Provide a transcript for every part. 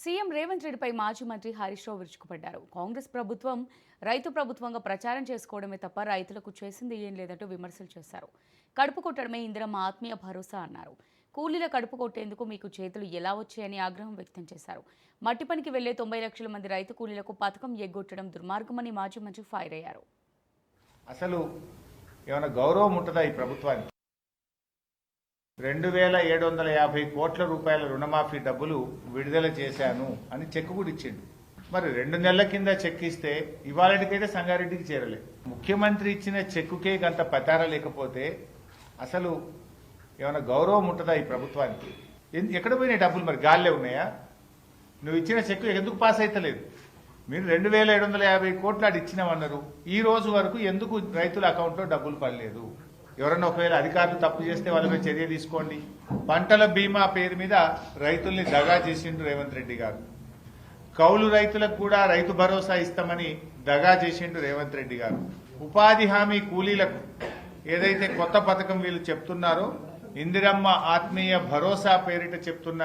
CM Revanth రెడ్డిపై మాజీ మంత్రి హరీష్ రావు విరుచుకుపడ్డారు. కాంగ్రెస్ ప్రభుత్వం రైతు ప్రభుత్వంగా ప్రచారం చేసుకోవడమే తప్ప రైతులకు చేసింది ఏం లేదంటూ విమర్శలు చేశారు. కడుపు కొట్టడమే ఇందిరమ్మ ఆత్మీయ భరోసా అన్నారు. కూలీల కడుపు కొట్టేందుకు మీకు చేతులు ఎలా వచ్చాయని ఆగ్రహం వ్యక్తం చేశారు. మట్టి పనికి వెళ్ళే తొంభై లక్షల మంది రైతు కూలీలకు పథకం ఎగ్గొట్టడం దుర్మార్గమని మాజీ మంత్రి ఫైర్ అయ్యారు. అసలు ఏమైనా గౌరవం ఉంటుందా ఈ ప్రభుత్వానికి? రెండు వేల ఏడు వందల యాభై కోట్ల రూపాయల రుణమాఫీ డబ్బులు విడుదల చేశాను అని చెక్ కూడా ఇచ్చిండు. మరి రెండు నెలల కింద చెక్ ఇస్తే ఇవాళకైతే సంగారెడ్డికి చేరలే. ముఖ్యమంత్రి ఇచ్చిన చెక్కుకే గంత పతార లేకపోతే అసలు ఏమైనా గౌరవం ఉంటుందా ఈ ప్రభుత్వానికి? ఎక్కడ పోయినాయి డబ్బులు మరి? గాల్లే ఉన్నాయా? నువ్వు ఇచ్చిన చెక్కు ఎందుకు పాస్ అవుతలేదు మీరు రెండు వేల ఏడు వందల యాభై కోట్లు అడిచినామన్నారు ఈ రోజు వరకు ఎందుకు రైతుల అకౌంట్లో డబ్బులు పడలేదు? ఎవరన్నా ఒకవేళ అధికారులు తప్పు చేస్తే వాళ్ళ మీద చర్య తీసుకోండి. పంటల బీమా పేరు మీద రైతుల్ని దగా చేసిండు రేవంత్ రెడ్డి గారు. కౌలు రైతులకు కూడా రైతు భరోసా ఇస్తామని దగా చేసిండు రేవంత్ రెడ్డి గారు. ఉపాధి హామీ కూలీలకు ఏదైతే కొత్త పథకం వీళ్ళు చెప్తున్నారో ఇందిరమ్మ ఆత్మీయ భరోసా పేరిట చెప్తున్న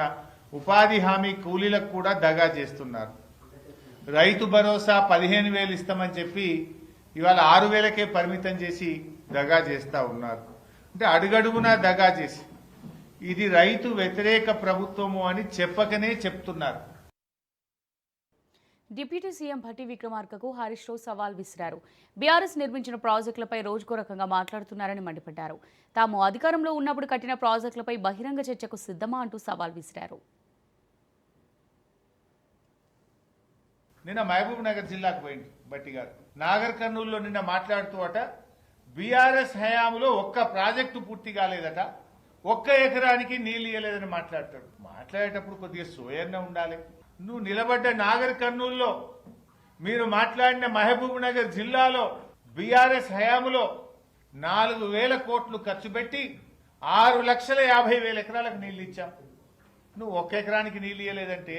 ఉపాధి హామీ కూలీలకు కూడా దగా చేస్తున్నారు. రైతు భరోసా పదిహేను వేలు ఇస్తామని చెప్పి ఇవాళ ఆరు వేలకే పరిమితం చేసి దగా చేస్తా ఉన్నారు. అంటే అడుగడుగునా దగా చేసి. ఇది రైతు వ్యతిరేక ప్రభుత్వము అని చెప్పకనే చెప్తున్నారు. డిప్యూటీ సీఎం భట్టి విక్రమార్కకు హరీష్ రావు సవాల్ విసిరారు. బీఆర్ఎస్ నిర్మించిన ప్రాజెక్టులపై రోజుకో రకంగా మాట్లాడుతున్నారని మండిపడ్డారు. తాము అధికారంలో ఉన్నప్పుడు కట్టిన ప్రాజెక్టులపై బహిరంగ చర్చకు సిద్ధమా అంటూ సవాల్ విసిరారు. నిన్న మహబూబ్ నగర్ జిల్లాకు పోయింది బట్టి గారు. నాగర్ కర్నూలులో నిన్న మాట్లాడుతూ అట బీఆర్ఎస్ హయాంలో ఒక్క ప్రాజెక్టు పూర్తి కాలేదట. ఒక్క ఎకరానికి నీళ్ళు ఇవ్వలేదని మాట్లాడతాడు. మాట్లాడేటప్పుడు కొద్దిగా సోయన్న ఉండాలి. నువ్వు నిలబడ్డ నాగర్ కర్నూలులో మీరు మాట్లాడిన మహబూబ్ నగర్ జిల్లాలో బీఆర్ఎస్ హయాంలో నాలుగు వేల కోట్లు ఖర్చు పెట్టి ఆరు లక్షల యాభై వేల ఎకరాలకు నీళ్ళు ఇచ్చాం. నువ్వు ఒక్క ఎకరానికి నీళ్ళు ఇవ్వలేదంటే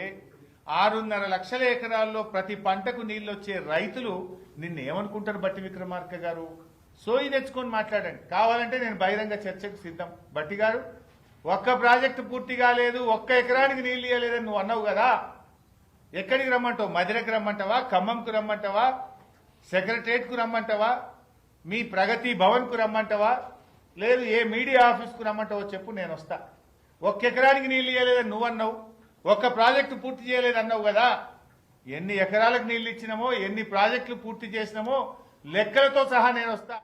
ఆరున్నర లక్షల ఎకరాల్లో ప్రతి పంటకు నీళ్ళు వచ్చే రైతులు నిన్నేమనుకుంటారు బట్టి విక్రమార్క గారు? సోయి తెచ్చుకొని మాట్లాడండి. కావాలంటే నేను బహిరంగ చర్చకు సిద్ధం. బట్టి గారు ఒక్క ప్రాజెక్టు పూర్తి కాలేదు ఒక్క ఎకరానికి నీళ్ళు ఇవ్వలేదని నువ్వు అన్నావు కదా. ఎక్కడికి రమ్మంటావు? మధిరకు రమ్మంటావా? ఖమ్మంకు రమ్మంటావా? సెక్రటరేట్కు రమ్మంటావా? మీ ప్రగతి భవన్కు రమ్మంటావా? లేదు ఏ మీడియా ఆఫీస్కు రమ్మంటావో చెప్పు నేను వస్తా. ఒక్క ఎకరానికి నీళ్ళు ఇవ్వలేదని నువ్వు అన్నావు. ఒక్క ప్రాజెక్టు పూర్తి చేయలేదన్నావు కదా. ఎన్ని ఎకరాలకు నీళ్ళు ఇచ్చినామో ఎన్ని ప్రాజెక్టులు పూర్తి చేసినామో లెక్కలతో సహా నేను వస్తా